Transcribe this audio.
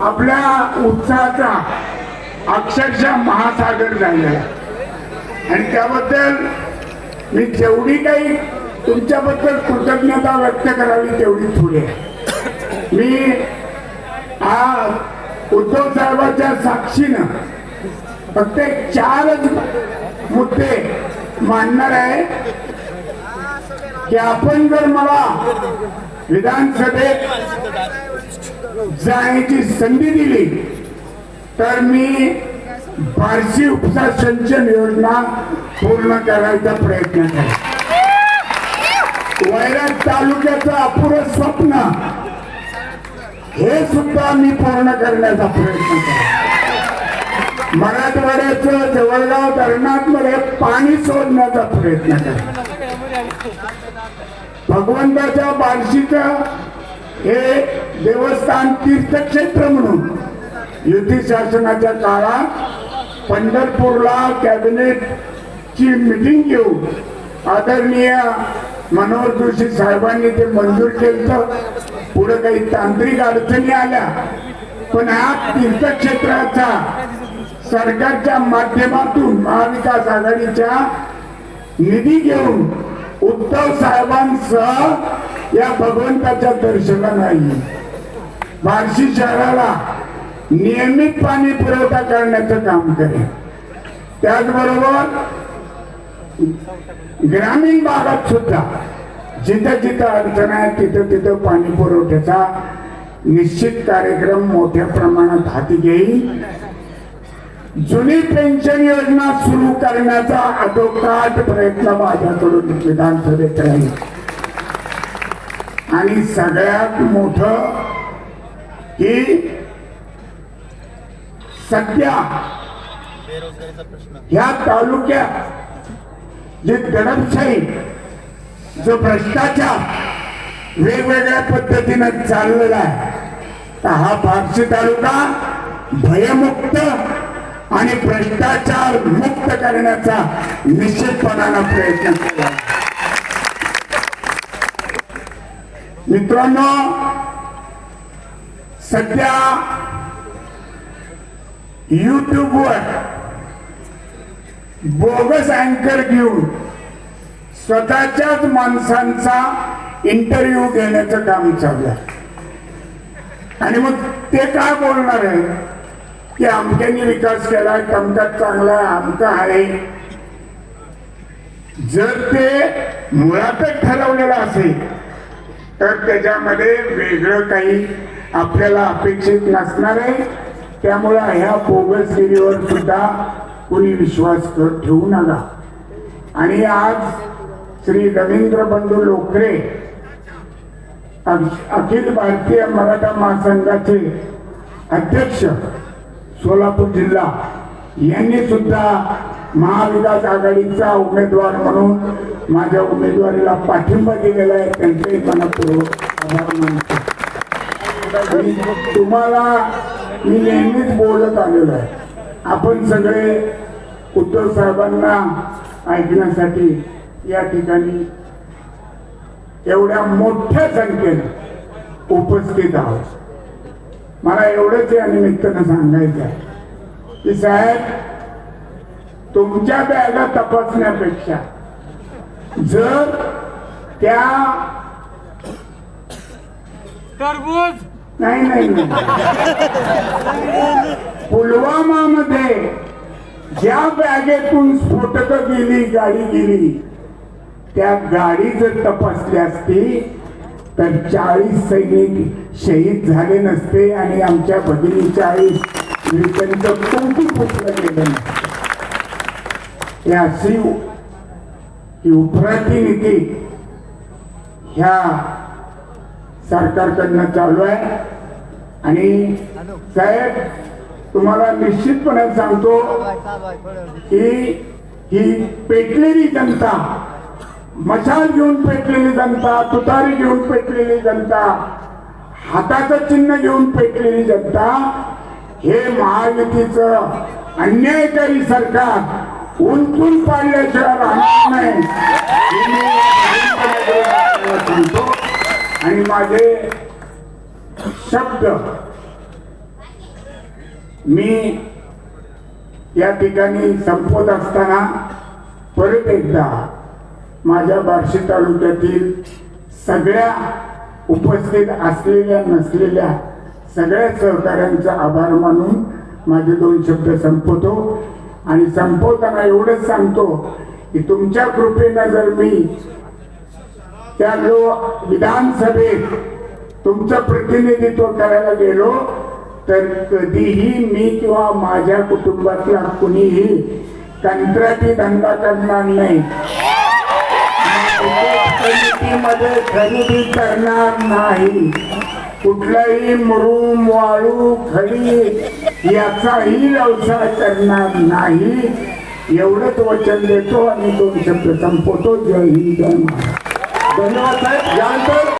आपल्या उत्साहाचा अक्षरशः महासागर झालेला आहे. आणि त्याबद्दल मी जेवढी काही तुमच्याबद्दल कृतज्ञता व्यक्त करावी तेवढी थोडी मी हा उद्धव साहेबांच्या साक्षीनं फक्त चारच मुद्दे मांडणार आहे की आपण जर मला विधानसभेत जाण्याची संधी दिली तर मी बार्शी उपसा सिंचन योजना पूर्ण करायचा प्रयत्न केला. वैराग तालुक्याचं अपुरं स्वप्न हे सुद्धा मी पूर्ण करण्याचा प्रयत्न केला. मराठवाड्याचं जवळगाव धरणातमध्ये पाणी सोडण्याचा प्रयत्न केला. भगवंताच्या बार्शीचं हे देवस्थान तीर्थक्षेत्र म्हणून. युती शासनाच्या काळात पंढरपूरला कॅबिनेट ची मिटिंग घेऊन आदरणीय मनोहर जोशी साहेबांनी ते मंजूर केलं पुढे काही तांत्रिक अडचणी आल्या पण हा तीर्थक्षेत्राचा सरकारच्या माध्यमातून महाविकास आघाडीच्या निधी घेऊन उद्धव साहेबांसह या भगवंताच्या दर्शनाला नाही बार्शी शहराला नियमित पाणी पुरवठा करण्याचं काम करेल. त्याचबरोबर ग्रामीण भागात सुद्धा जिथं जिथं अडचण आहे तिथं तिथं पाणी पुरवठ्याचा निश्चित कार्यक्रम मोठ्या प्रमाणात हाती घेईल. जुनी पेन्शन योजना सुरू करण्याचा अधोकाट प्रयत्न माझ्याकडून विधानसभेत राहील. आणि सगळ्यात मोठ की सध्या या तालुक्यात जे दडपशाही जो भ्रष्टाचार वेगवेगळ्या पद्धतीनं चाललेला आहे तर हा बार्शी तालुका भयमुक्त आणि भ्रष्टाचार मुक्त करण्याचा निश्चितपणानं प्रयत्न केला. मित्रांनो सध्या युट्यूबवर बोगस अँकर घेऊन स्वतःच्याच माणसांचा इंटरव्ह्यू घेण्याचं काम चालू आहे. आणि मग ते काय बोलणार आहे? की अमक्याने विकास केलाय कमकात चांगला आहे आमका आहे. जर ते मुळातच ठरवलेलं असेल तर त्याच्यामध्ये वेगळं काही आपल्याला अपेक्षित नसणार आहे. त्यामुळं ह्या बोगसगिरीवर सुद्धा कुणी विश्वास ठेवू नका. आणि आज श्री रवींद्र बंधू लोकरे अखिल भारतीय मराठा महासंघाचे अध्यक्ष सोलापूर जिल्हा यांनी सुद्धा महाविकास आघाडीचा उमेदवार म्हणून माझ्या उमेदवारीला पाठिंबा दिलेला आहे. त्यांचेही मनपूर्वक आभार मानतो. तुम्हाला मी नेहमीच बोलत आलेलो आहे. आपण सगळे उद्धव साहेबांना ऐकण्यासाठी या ठिकाणी एवढ्या मोठ्या संख्येनं उपस्थित आहोत. मला एवढंच या निमित्तानं सांगायचं आहे की साहेब तुमच्या बॅगा तपासण्यापेक्षा जर त्या तरबूज नाही नाही पुलवामा मध्ये ज्या बॅगेतून स्फोटक गेली गाडी गेली त्या गाडी जर तपासली असती तर चाळीस सैनिक शहीद झाले नसते आणि आमच्या भगिनी चाळीस त्यांचं कोणती फुटलं गेलं नसतं. अशी ही उपराठी नीती ह्या सरकारकडनं चालू आहे आणि साहेब तुम्हाला निश्चितपणे सांगतो की ही पेटलेली जनता मशाल घेऊन पेटलेली जनता तुतारी घेऊन पेटलेली जनता हाताचं चिन्ह घेऊन पेटलेली जनता हे महायुतीचं अन्यायकारी सरकार उलटून पाडल्याशिवाय राहणार नाही. सांगतो. आणि माझे शब्द. मी या ठिकाणी संपवत असताना परत एकदा माझ्या बार्शी तालुक्यातील सगळ्या उपस्थित असलेल्या नसलेल्या सगळ्या सहकाऱ्यांचा आभार मानून माझे दोन शब्द संपवतो आणि संपवताना एवढंच सांगतो की तुमच्या कृपेनं जर मी त्या जो विधानसभेत तुमचं प्रतिनिधित्व करायला गेलो तर कधीही मी किंवा माझ्या कुटुंबातला कुणीही कंत्राटी धंदा करणार नाही. मध्ये खरेदी करणार नाही. कुठलाही मुरुम वाळू खडी याचाही व्यवसाय करणार नाही. एवढंच वचन देतो आणि दोन शब्द संपवतो जय हिंद जय महाराज धन्यवाद साहेब. यानंतर